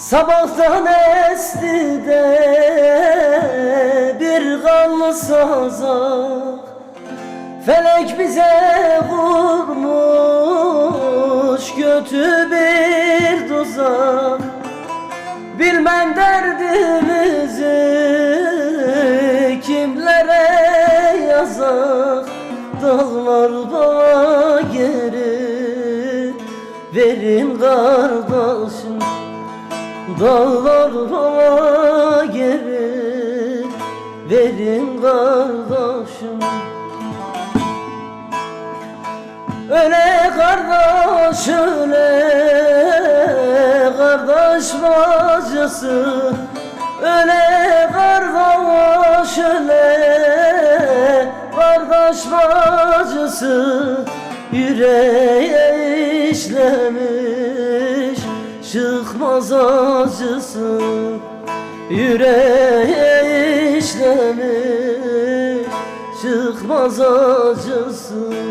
Sabahtan esti de bir kanlı sazak. Felek bize vurmuş kötü bir tuzak. Bilmem derdimizi kimlere yazak. Dağlar bana geri verin kardeşim Dağlar bana geri verin kardeşim. Öyle kardeş öyle kardeş bacısı. Öyle kardeş öyle kardeş bacısı. Yüreğe işlemiş çıkmaz acısı Yüreğe işlemiş çıkmaz acısı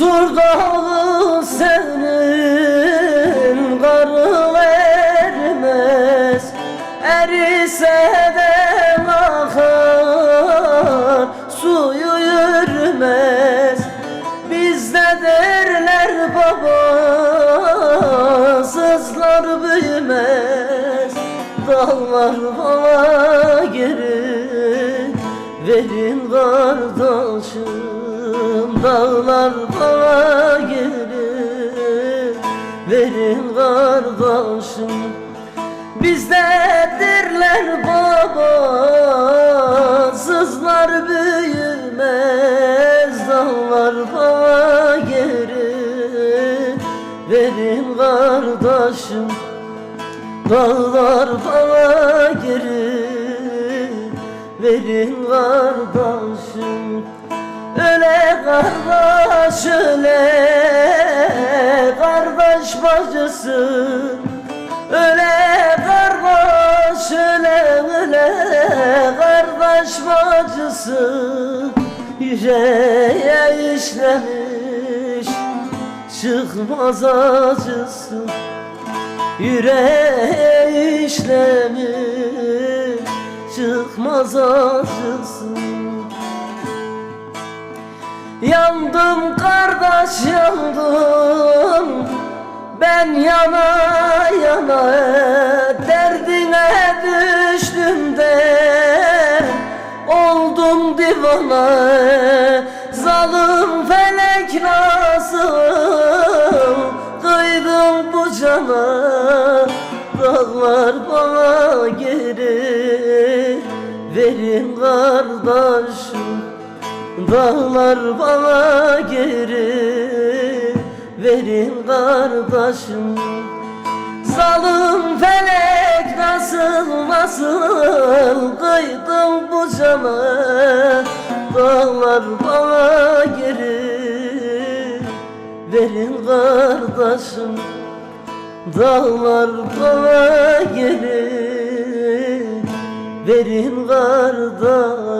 Dağı senin karın ermez Erise de akar suyu yürümez. Bizde derler babasızlar büyümez. Dağlar bana geri verin kardeşim Dağlar bana geri verin kardeşim Bizde derler babasızlar büyümez Dağlar bana geri verin kardeşim Dağlar bana geri verin kardeşim Öyle kardeş öyle kardeş bacısı? Öyle kardeş öyle öyle kardeş bacısı? Yüreğe işlemiş çıkmaz acısı. Yüreğe işlemiş çıkmaz acısı Yandım kardeş yandım. Ben yana yana Derdine düştüm de. Oldum divana Zalim felek nasıl? Kıydım bu cana Dağlar bana geri. Verin kardeşim Dağlar bana geri verin kardeşim. Zalim felek nasıl nasıl kıydım bu cana? Dağlar bana geri verin kardeşim. Dağlar bana geri verin kardeşim